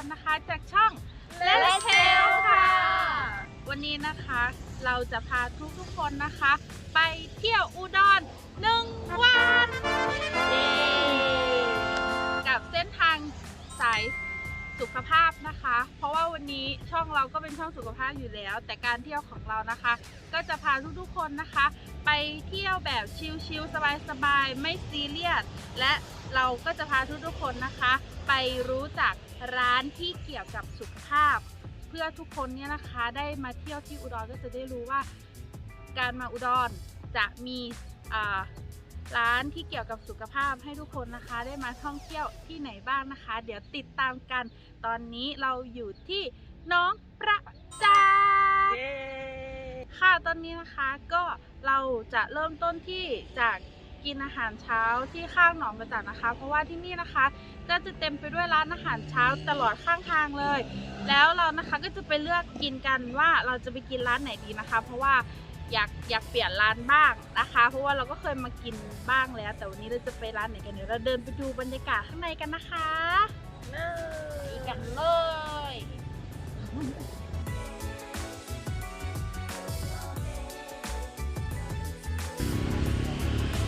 คนนะคะจากช่อง Let's Tell ค่ะ วันนี้นะคะเราจะพาทุกทุกๆคนนะคะ ไปเที่ยวอุดรหนึ่งวันเย้กับเส้นทางสายสุขภาพนะคะ เพราะว่าวันนี้ช่องเราก็เป็นช่องสุขภาพอยู่แล้ว แต่การเที่ยวของเรานะคะ ก็จะพาทุกๆคนนะคะ ไปเที่ยวแบบชิลๆสบายๆไม่ซีเรียสและเราก็จะพาทุกๆคนนะคะ ไปรู้จักร้านที่เกี่ยวกับสุขภาพ เพื่อทุกคนเนี่ยนะคะได้มาเที่ยวที่อุดรก็จะได้รู้ว่า การมาอุดรจะมีร้านที่เกี่ยวกับสุขภาพให้ทุกคนนะคะ ได้มาท่องเที่ยวที่ไหนบ้างนะคะ เดี๋ยวติดตามกัน ตอนนี้เราอยู่ที่น้องประจักษ์ค่ะตอนนี้นะคะก็เราจะเริ่มต้นที่จาก กินอาหารเช้าที่ข้างหนองกระจัดนะคะ เพราะว่าที่นี่นะคะ ก็จะเต็มไปด้วยร้านอาหารเช้าตลอดข้างทางเลย แล้วเรานะคะก็จะไปเลือกกินกันว่าเราจะไปกินร้านไหนดีนะคะ เพราะว่าอยากอยากเปลี่ยนร้านบ้างนะคะ เพราะว่าเราก็เคยมากินบ้างแล้ว แต่วันนี้เราจะไปร้านไหนกันเดี๋ยวเราเดินไปดูบรรยากาศข้างในกันนะคะไปกันเลย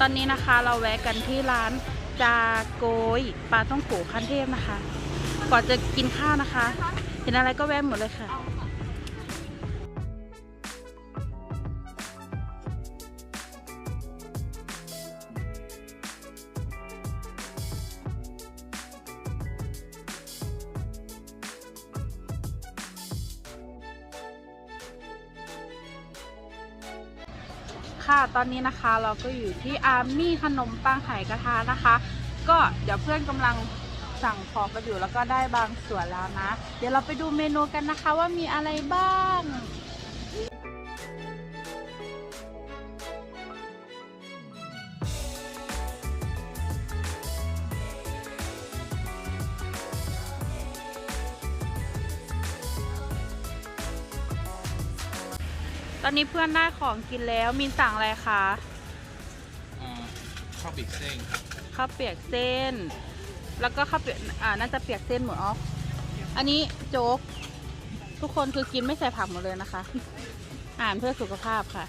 ตอนนี้นะคะเราแวะกันที่ร้านจาโกยปลาต้องโขขั้นเทพนะคะ ก่อนจะกินข้าวนะคะ เห็นอะไรก็แวะหมดเลยค่ะ ค่ะ ตอนนี้นะคะเราก็อยู่ที่อาร์มี่ขนมปังไข่กระทะนะคะ ก็เดี๋ยวเพื่อนกำลังสั่งของกันอยู่แล้วก็ได้บางส่วนแล้วนะ เดี๋ยวเราไปดูเมนูกันนะคะว่ามีอะไรบ้าง ตอนนี้เพื่อนได้ของกินแล้วมินสั่งอะไรคะอ่าข้าวปีกเส้นครับข้าวเปียกเส้น แล้วก็ข้าวเปียกอ่าน่าจะเปียกเส้นหมดอ๋ออันนี้โจ๊ก ทุกคนคือกินไม่ใส่ผักหมดเลยนะคะ อ่านเพื่อสุขภาพค่ะ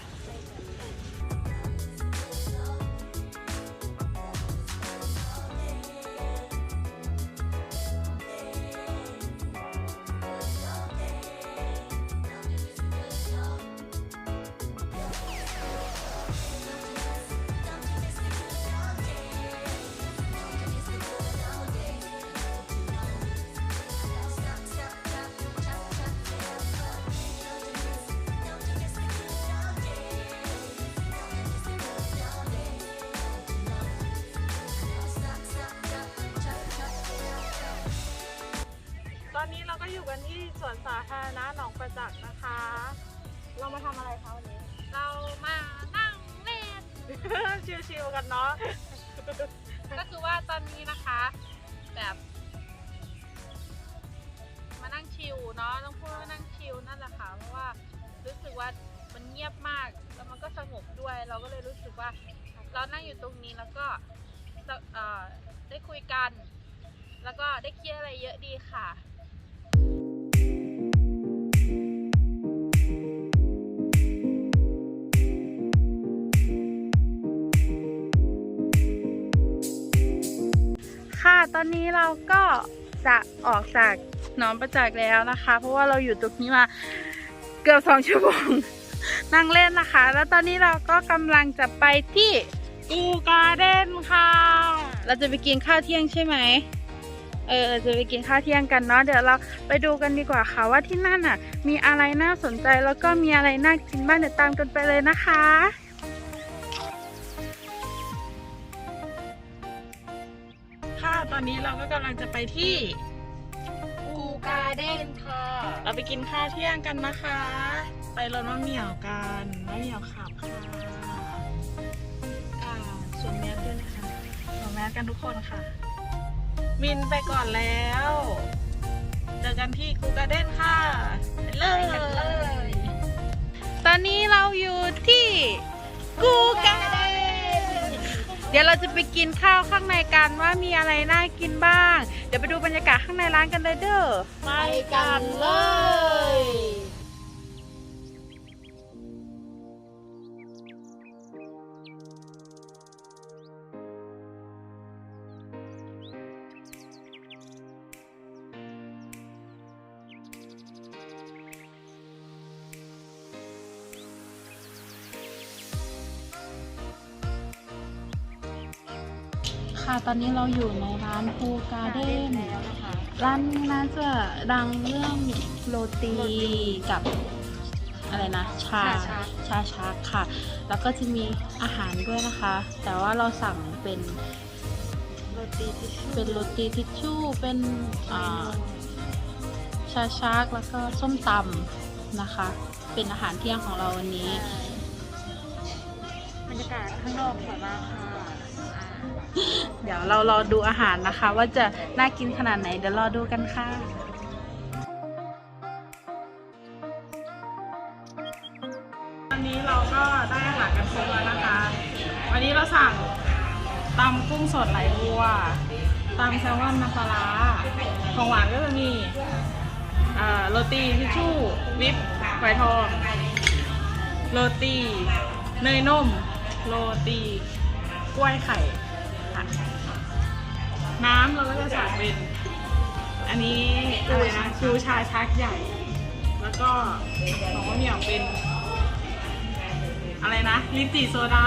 ก็อยู่กันที่สวนสาธารณะหนองประจักษ์นะคะ เรามาทำอะไรคะวันนี้ เรามานั่งเล่น ชิวๆกันเนาะ ก็คือว่าตอนนี้นะคะ แบบ มานั่งชิลเนาะต้องพูดว่านั่งชิลนั่นแหละค่ะเพราะว่ารู้สึกว่ามันเงียบมากแล้วมันก็สงบด้วย เราก็เลยรู้สึกว่า เรานั่งอยู่ตรงนี้แล้วก็จะเอ่อได้คุยกัน แล้วก็ได้เคลียร์อะไรเยอะดีค่ะ ค่ะ ตอนนี้เราก็จะออกจากหนองประจักษ์แล้วนะคะ เพราะว่าเราอยู่ตรงนี้มาเกือบสองชั่วโมงนั่งเล่นนะคะ แล้วตอนนี้เราก็กำลังจะไปที่กูการ์เด้นค่ะ เราจะไปกินข้าวเที่ยงใช่ไหมเออจะไปกินข้าวเที่ยงกันเนาะเดี๋ยวเราไปดูกันดีกว่าค่ะว่าที่นั่นอะ มีอะไรน่าสนใจแล้วก็มีอะไรน่ากินบ้างเดี๋ยวตามกันไปเลยนะคะ อนนี้เราก็กำลังจะไปที่กูการ์เด้นค่ะ เราไปกินข้าวเที่ยงกันนะคะ ไปรถมะเหมี่ยวกันมะเหมี่ยวขับค่ะอ่าสวมแมสด้วยนะคะสวมแมสกันทุกคนค่ะ มินไปก่อนแล้ว เจอกันที่กูการ์เด้นค่ะไปเลไปกันเลย ย ตอนนี้เราอยู่ที่กูการ์เด้น ดี๋ยวเราจะไปกินข้าวข้างในกันว่ามีอะไรน่ากินบ้าง เดี๋ยวไปดูบรรยากาศข้างในร้านกันเลยเด้อ ไปกันเลย ค่ะ ตอนนี้เราอยู่ในร้านภูการ์เด้นแล้วนะคะร้านนี้นะจะดังเรื่องโรตีกับอะไรนะ ชาชาชักชาชักค่ะ แล้วก็จะมีอาหารด้วยนะคะ แต่ว่าเราสั่งเป็นโรตีทิชชู่เป็นโรตีทิชชู่ เป็นอ่าชาชักแล้วก็ส้มตำนะคะ เป็นอาหารเที่ยงของเราวันนี้ บรรยากาศข้างนอกสวยมากค่ะอ่า เดี๋ยวเรารอดูอาหารนะคะ ว่าจะน่ากินขนาดไหน เดี๋ยวรอดูกันค่ะวันนี้เราก็ได้อาหารกันครบแล้วนะคะ วันนี้เราสั่งตำกุ้งสดไหลบัวตำแซลมอนน้ำปลาราของหวานก็จะมีโรตีทิชชู่วิปไวท์ทองโรตีเนยนม โรตีกล้วยไข่ น้ำเราก็จะสั่งเป็น อันนี้อะไรนะชูชาชักใหญ่ แล้วก็ของมะเหมี่ยวเป็น อะไรนะลินจีโซดา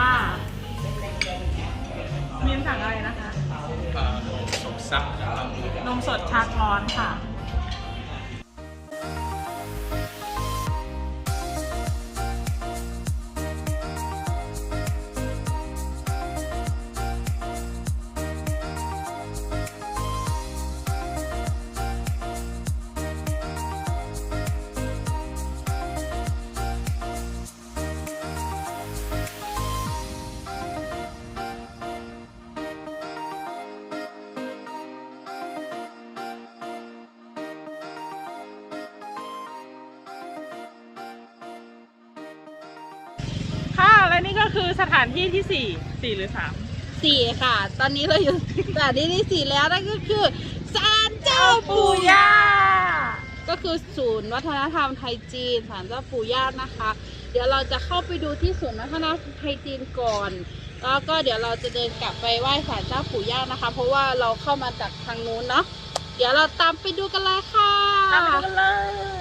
มีนสั่งอะไรนะคะเอ่อสมซักนะครับนมสดชักร้อนค่ะ และนี่ก็คือสถานที่ที่สี่สี่หรือสามสี่ค่ะ ตอนนี้เราอยู่สถานที่ที่สี่แล้วนั่นก็คือศาลเจ้าปู่ย่าย่าก็คือศูนย์วัฒนธรรมไทยจีนศาลเจ้าปู่ย่านะคะ เดี๋ยวเราจะเข้าไปดูที่ศูนย์วัฒนธรรมไทยจีนก่อน แล้วก็เดี๋ยวเราจะเดินกลับไปไหว้ศาลเจ้าปู่ย่านะคะ เพราะว่าเราเข้ามาจากทางนู้นเนาะเดี๋ยวเราตามไปดูกันเลยค่ะตามไปดูกันเลย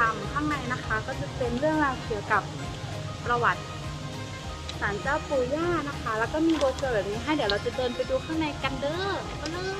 รรมข้างในนะคะ ก็จะเป็นเรื่องราวเกี่ยวกับประวัติศาลเจ้าปู่ย่านะคะ แล้วก็มีโบเกอร์แบบนี้ให้เดี๋ยวเราจะเดินไปดูข้างในกันเด้อไปเลย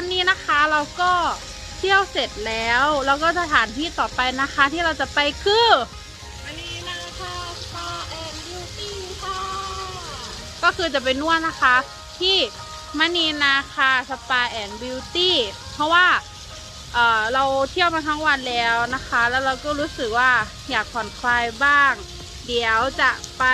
อนนี้นะคะเราก็เที่ยวเสร็จแล้วแล้วก็สถานที่ต่อไปนะคะ ที่เราจะไปคืออันนี้นะคะสปาแอนด์บิวตี้ค่ะก็คือจะไปนวดนะคะ ที่มณีนาคาสปาแอนด์บิวตี้เพราะว่าเอ่อเราเที่ยวมาทั้งวันแล้วนะคะ แล้วเราก็รู้สึกว่าอยากผ่อนคลายบ้าง เดี๋ยวจะไป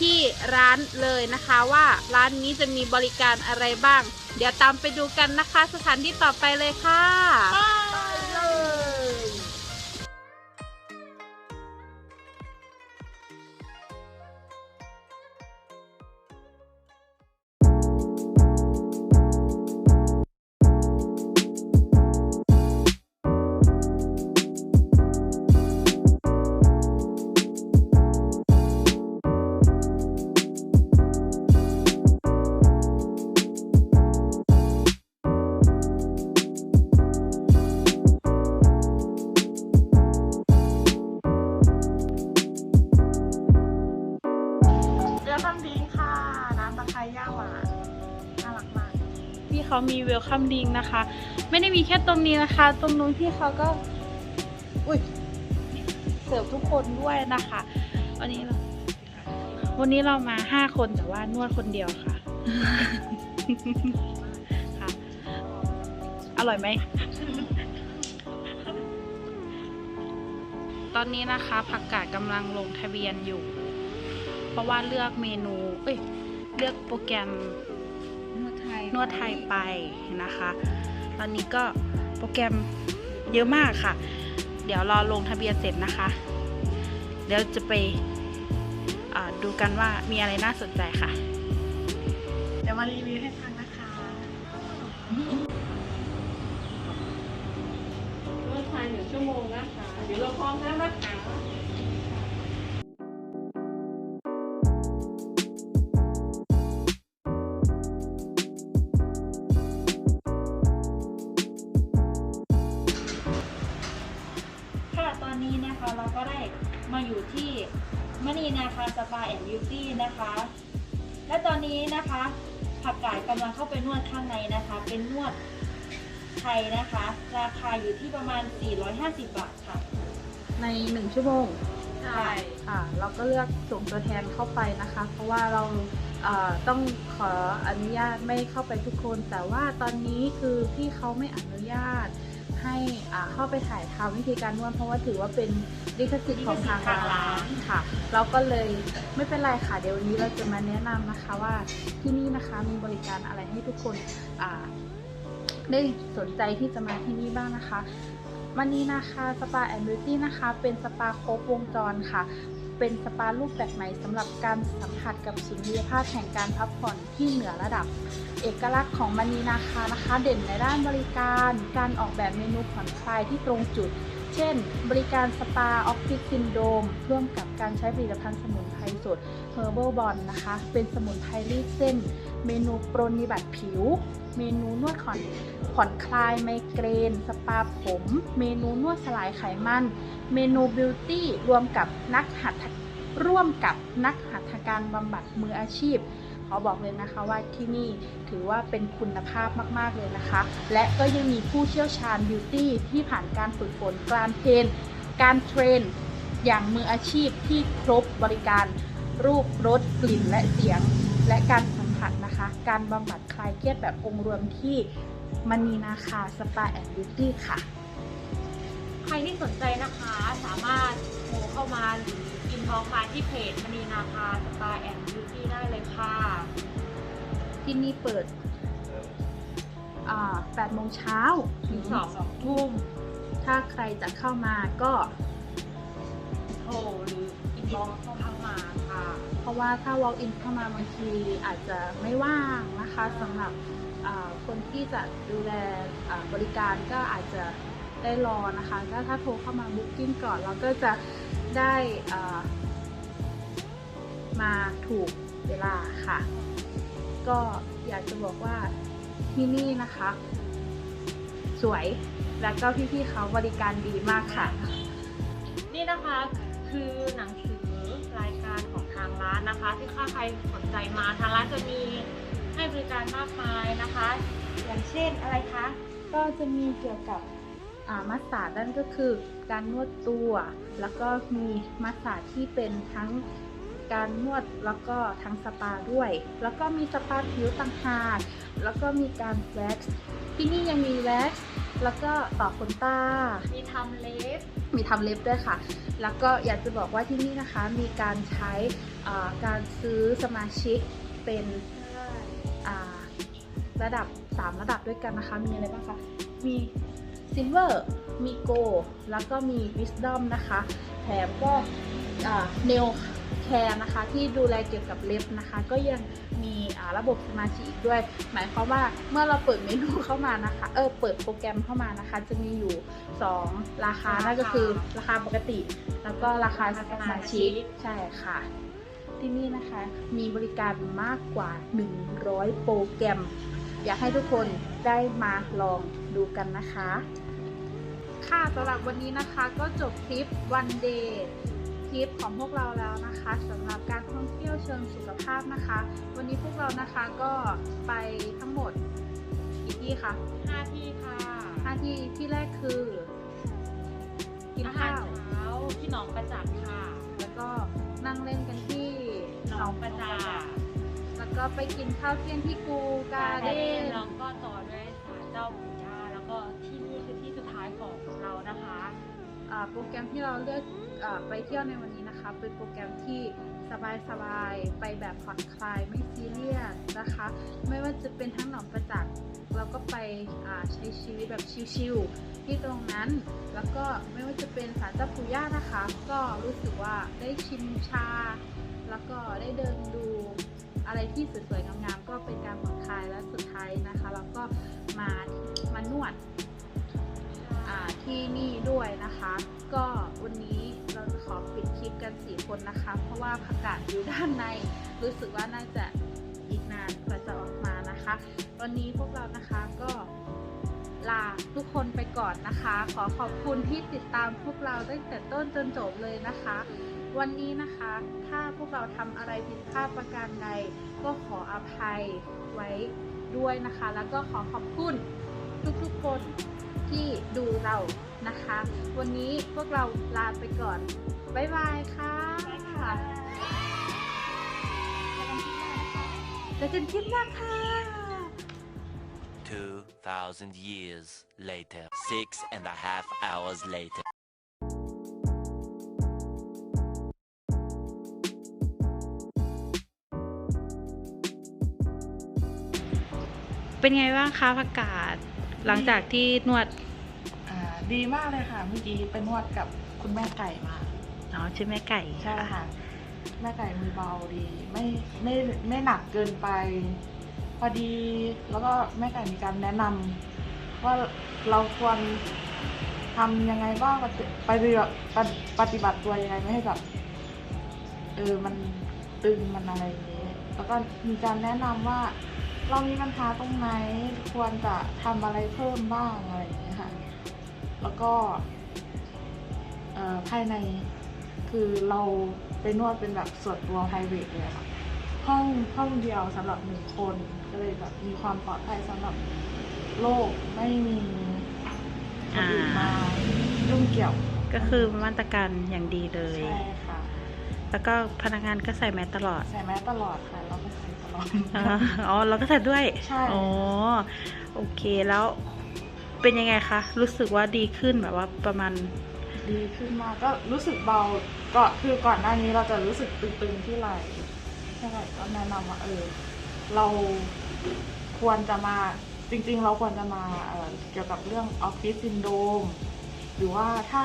ที่ร้านเลยนะคะว่าร้านนี้จะมีบริการอะไรบ้าง เดี๋ยวตามไปดูกันนะคะ สถานที่ต่อไปเลยค่ะ พี่เขามีเวลคัมดิงนะคะ ไม่ได้มีแค่ตรงนี้นะคะ ตรงนู้นพี่เขาก็อุ้ยเสิร์ฟทุกคนด้วยนะคะ วันนี้เราวันนี้เรามาห้าคนแต่ว่านวดคนเดียวค่ะค่ะ อร่อยไหม ตอนนี้นะคะผักกาดกำลังลงทะเบียนอยู่ เพราะว่าเลือกเมนู เอ้ย เลือกโปรแกรม นวดไทยนวดไทยไปนะคะ ตอนนี้ก็โปรแกรมเยอะมากค่ะ เดี๋ยวรอลงทะเบียนเสร็จนะคะ เดี๋ยวจะไปอ่าดูกันว่ามีอะไรน่าสนใจค่ะ เดี๋ยวมารีวิวให้ฟังนะคะนวดไทยหนึ่งชั่วโมงนะคะเดี๋ยวเราพร้อมแล้วนะคะค่ะ คาสปาแอนด์บิวตี้นะคะ และตอนนี้นะคะผักกาดกำลังเข้าไปนวดข้างในนะคะ เป็นนวดไทยนะคะ ราคาอยู่ที่ประมาณ 450 บาทค่ะ ในหนึ่งชั่วโมง ใช่ค่ะเราก็เลือกส่งตัวแทนเข้าไปนะคะ เพราะว่าเราเอ่อต้องขออนุญาตไม่เข้าไปทุกคน แต่ว่าตอนนี้คือพี่เขาไม่อนุญาต ให้อ่าเข้าไปถ่ายทำวิธีการนวดเพราะว่าถือว่าเป็นลิขสิทธิ์ของทางร้านค่ะ เราก็เลยไม่เป็นไรค่ะเดี๋ยววันนี้เราจะมาแนะนำนะคะว่าที่นี่นะคะมีบริการอะไรให้ทุกคนได้สนใจที่จะมาที่นี่บ้างนะคะวันนี้นะคะสปาแอนด์บิวตี้นะคะ เป็นสปาครบวงจรค่ะ เป็นสปารูปแบบใหม่สำหรับการสัมผัสกับสุนทรียภาพแห่งการพักผ่อนที่เหนือระดับ เอกลักษณ์ของมณีนาคานะคะ เด่นในด้านบริการ การออกแบบเมนูผ่อนคลายที่ตรงจุด เช่น บริการสปาออฟฟิศซินโดมร่วมกับการใช้ผลิตภัณฑ์สมุนไพรสดเฮอร์เบิลบอลนะคะ เป็นสมุนไพรรีดเส้น เมนูปรนนิบัติผิว เมนูนวดผ่อนผ่อนคลายไมเกรน สปาผม เมนูนวดสลายไขมัน เมนูบิวตี้รวมกับนักหัตถร่วมกับนักหัตถการบำบัดมืออาชีพขอบอกเลยนะคะว่าที่นี่ถือว่าเป็นคุณภาพมาก ๆ เลยนะคะ และก็ยังมีผู้เชี่ยวชาญบิวตี้ที่ผ่านการฝึกฝนการเทรน การเทรน อย่างมืออาชีพที่ครบบริการรูปรสกลิ่นและเสียง และการ ผัสนะคะ การบำบัดคลายเครียดแบบองค์รวมที่มณีนาคาสปาแอนด์บิวตี้ค่ะ ใครที่สนใจนะคะสามารถโทรเข้ามาหรืออินบ็อกซ์มาที่เพจมณีนาคาสปาแอนด์บิวตี้ได้เลยค่ะ ที่นี่เปิดอ่า8โมงเช้าถึงสองทุ่ม ถ้าใครจะเข้ามาก็โทรหรืออินบ็อกซ์เข้ามาค่ะ เพราะว่าถ้า walk in เข้ามาบางทีอาจจะไม่ว่างนะคะสำหรับคนที่จะดูแลบริการก็อาจจะได้รอนะคะถ้าถ้าโทรเข้ามา booking ก่อนเราก็จะได้มาถูกเวลาค่ะ ก็อยากจะบอกว่าที่นี่นะคะ สวยแล้วก็พี่ๆเขาบริการดีมากค่ะ นี่นะคะคือหนังสื ร้านนะคะ ที่ถ้าใครสนใจมาทางร้านจะมีให้บริการมากมายนะคะ อย่างเช่นอะไรคะ ก็จะมีเกี่ยวกับอ่ามัสสาดนั่นก็คือการนวดตัว แล้วก็มีมัสสาดที่เป็นทั้งการนวดแล้วก็ทั้งสปาด้วย แล้วก็มีสปาผิวต่างหากแล้วก็มีการแว็กซ์ที่นี่ยังมีแว็กซ์ แล้วก็ต่อขนตา มีทำเล็บ มีทำเล็บด้วยค่ะ แล้วก็อยากจะบอกว่าที่นี่นะคะมีการใช้อ่าการซื้อสมาชิกเป็นอ่าระดับ 3 ระดับด้วยกันนะคะ มีอะไรบ้างคะ มี Silver มี Gold แล้วก็มี Wisdom นะคะ แถมก็อ่า Nail Care นะคะ ที่ดูแลเกี่ยวกับเล็บนะคะ ก็ยังมีอ่าระบบสมาชิกอีกด้วย หมายความว่าเมื่อเราเปิดเมนูเข้ามานะคะ เออเปิดโปรแกรมเข้ามานะคะ จะมีอยู่ 2 ราคานั่นก็คือราคาปกติ แล้วก็ราคาสมาชิกใช่ค่ะที่นี่นะคะมีบริการมากกว่า 100 โปรแกรม อยากให้ทุกคนได้มาลองดูกันนะคะ ค่ะสำหรับวันนี้นะคะก็จบคลิปวันเดย์ คลิปของพวกเราแล้วนะคะสำหรับการท่องเที่ยวเชิงสุขภาพนะคะ วันนี้พวกเรานะคะก็ไปทั้งหมดกี่ที่คะ5ที่ค่ะห้าที่ที่แรกคือกินอาหาข้ารวเช้าที่หนองประจักษ์ค่ะแล้วก็นั่งเล่นกันที่หนองประจักษ์แล้วก็ไปกินข้าวเที่ยงที่กูการ์เด้นแล้วก็ต่อด้วยศาลเจ้าปู่ โปรแกรมที่เราเลือกอไปเที่ยวในวันนี้นะคะ เป็นโปรแกรมที่สบายๆ ไปแบบผ่อนคลายไม่ซีเรียสนะคะ ไม่ว่าจะเป็นทั้งหนองประจักษ์เราก็ไปใช้ชีวิตแบบชิลๆที่ตรงนั้น แล้วก็ไม่ว่าจะเป็นศาลเจ้าปู่ย่านะคะ ก็รู้สึกว่าได้ชิมชา แล้วก็ได้เดินดูอะไรที่สวยๆงามๆก็เป็นการผ่อนคลายและสุดท้ายนะคะ เราก็มามานวด ที่นี่ด้วยนะคะ ก็วันนี้เราจะขอปิดคลิปกัน4คนนะคะ เพราะว่าผักกาดอยู่ด้านใน รู้สึกว่าน่าจะอีกนานกว่าจะออกมานะคะ วันนี้พวกเรานะคะก็ลาทุกคนไปก่อนนะคะ ขอขอบคุณที่ติดตามพวกเราตั้งแต่ต้นจนจบเลยนะคะ วันนี้นะคะ ถ้าพวกเราทำอะไรผิดพลาดประการใด ก็ขออภัยไว้ด้วยนะคะ แล้วก็ขอขอบคุณทุกๆคน ที่ดูเรานะคะ วันนี้พวกเราลาไปก่อน บ๊ายบายค่ะเจอกันคลิปหน้าค่ะ 2,000 years later, six and a half hours later. เป็นไงบ้างคะผักกาด หลังจากที่นวดอ่าดีมากเลยค่ะเมื่อกี้ไปนวดกับคุณแม่ไก่มาอ๋อชื่อแม่ไก่ใช่ค่ะแม่ไก่มือเบาดี ไม่ไม่ไม่หนักเกินไป พอดีแล้วก็แม่ไก่มีการแนะนำว่าเราควรทำยังไงบ้างปฏิปฏิบัติปฏิบัติตัวยังไงไม่ให้แบบเออมันตึงมันอะไรอย่างนี้ แล้วก็มีการแนะนำว่า เรามีปัญหาตรงไหนควรจะทำอะไรเพิ่มบ้างอะไรอย่างนี้ยค่ะ แล้วก็เอ่อภายในคือเราไปนวดเป็นแบบส่วนตัว p r i v a t เลยค่ะ ห้องห้องเดียวสำหรับหนึ่งคนก็เลยแบบมีความปลอดภัยสำหรับโลกไม่มีคนอื่นมายุ่งเกี่ยวก็คือมาตรการอย่างดีเลย ใช่ค่ะ แล้วก็พนักงานก็ใส่แมสตลอด ใส่แมสตลอดค่ะเราก็ใส่ตลอดอ๋อเราก็ใส่ด้วยใช่ อ๋อโอเคแล้วเป็นยังไงคะ รู้สึกว่าดีขึ้นแบบว่าประมาณ ดีขึ้นมากก็รู้สึกเบาก็คือก่อนหน้านี้เราจะรู้สึกตึงๆที่ไหล่ใช่ไหมก็แนะนำว่าเออ เราควรจะมาจริงๆ เราควรจะมาเอ่อเกี่ยวกับเรื่องออฟฟิศซินโดมหรือว่าถ้า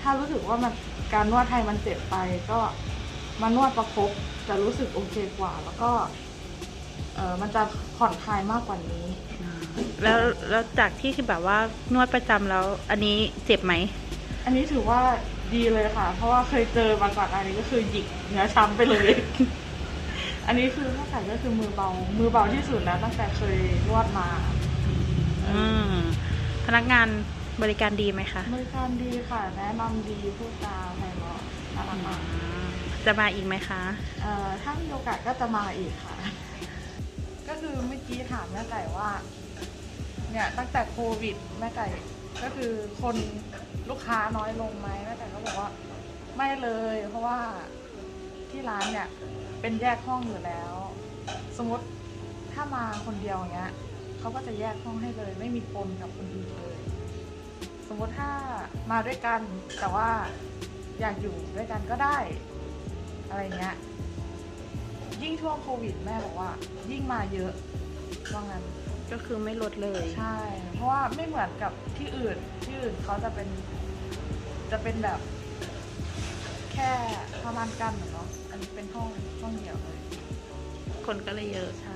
ถ้ารู้สึกว่ามันการนวดไทยมันเจ็บไปก็มานวดประคบจะรู้สึกโอเคกว่า แล้วก็ เออมันจะผ่อนคลายมากกว่านี้ แล้วแล้วจากที่คือแบบว่านวดประจำแล้ว อันนี้เจ็บไหม อันนี้ถือว่าดีเลยค่ะ เพราะว่าเคยเจอมาก่อนอันนี้ก็คือหยิกเนื้อช้ำไปเลย อันนี้คือถ้าใส่ก็คือมือเบา มือเบาที่สุดแล้วตั้งแต่เคยนวดมาอืมพนักงานบริการดีไหมคะบริการดีค่ะ แนะนำดีพูดจาไพเราะน่ารักมากจะมาอีกไหมคะ เอ่อถ้ามีโอกาสก็จะมาอีกค่ะ ก็คือเมื่อกี้ถามแม่ไก่ว่า เนี่ยตั้งแต่โควิดแม่ไก่ก็คือคนลูกค้าน้อยลงไหมแม่ไก่ก็บอกว่า ไม่เลย เพราะว่าที่ร้านเนี่ยเป็นแยกห้องอยู่แล้ว สมมติถ้ามาคนเดียวอย่างเงี้ยเขาก็จะแยกห้องให้เลย ไม่มีปนกับคนอื่นเลย สมมติถ้ามาด้วยกันแต่ว่าอยากอยู่ด้วยกันก็ได้ อะไรเงี้ย ยิ่งช่วงโควิดแม่บอกว่า ยิ่งมาเยอะว่างั้นก็คือไม่ลดเลย ใช่ เพราะว่าไม่เหมือนกับที่อื่นที่อื่นเขาจะเป็น จะเป็นแบบ แค่ประมาณกันเหรอเนาะอันนี้เป็นห้องห้องเดียวเลย คนก็เลยเยอะ ใช่